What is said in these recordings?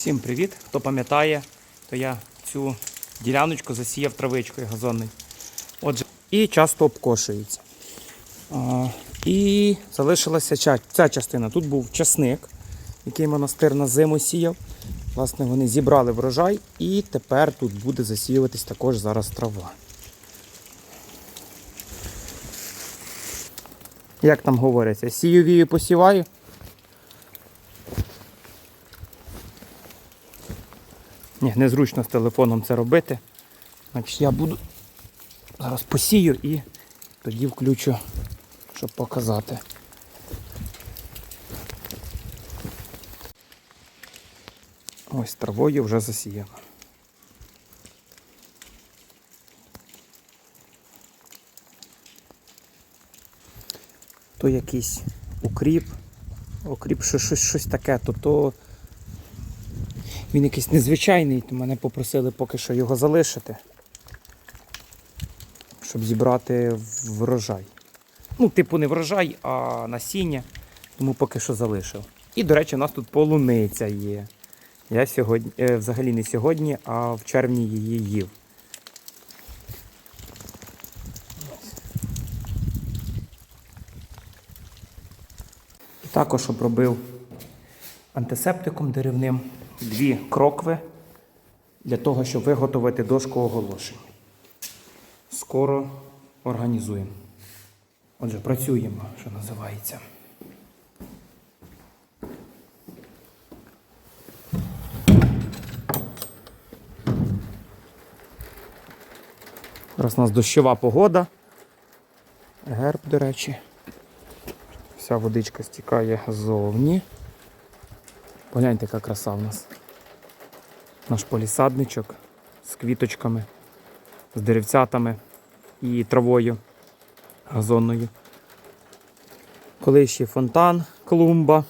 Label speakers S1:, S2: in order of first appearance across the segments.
S1: Всім привіт! Хто пам'ятає, то я цю діляночку засіяв травичкою газонною. Отже, і часто обкошується. А, і залишилася ця, ця частина. Тут був часник, який монастир на зиму сіяв. Власне, вони зібрали врожай, і тепер тут буде засіюватись також зараз трава. Як там говориться, сію вію посіваю. Ні, незручно з телефоном це робити. Значить, я буду зараз посію і тоді включу, щоб показати. Ось травою вже засіяно. То якийсь укріп, укріп, що щось, щось таке, то то він якийсь незвичайний, то мене попросили поки що його залишити, щоб зібрати врожай. Ну, типу, не врожай, а насіння, тому поки що залишив. І, до речі, у нас тут полуниця є. Я сьогодні, е, взагалі не сьогодні, а в червні її їв. Також обробив антисептиком деревним дві крокви для того, щоб виготовити дошку оголошень. Скоро організуємо. Отже, працюємо, що називається. Зараз у нас дощова погода. Герб, до речі. Вся водичка стікає ззовні. Погляньте, яка краса в нас. Наш полісадничок з квіточками, з деревцятами і травою газонною. Колись ще фонтан, клумба.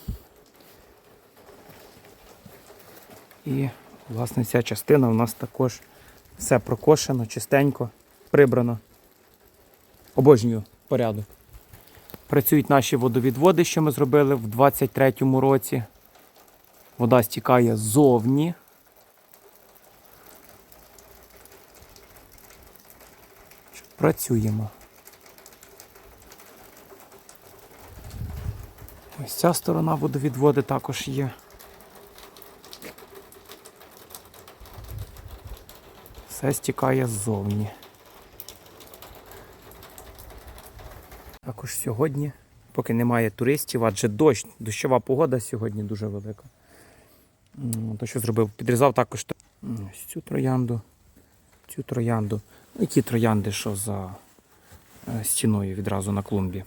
S1: І, власне, ця частина у нас також все прокошено, чистенько, прибрано. Обожнюю порядок. Працюють наші водовідводи, що ми зробили в 23-му році. Вода стікає ззовні. Працюємо. Ось ця сторона водовідводи також є. Все стікає ззовні. Також сьогодні, поки немає туристів, адже дощ, дощова погода сьогодні дуже велика. То що зробив? Підрізав також ось цю троянду, цю троянду. Які ті троянди, що за е, стіною відразу на клумбі.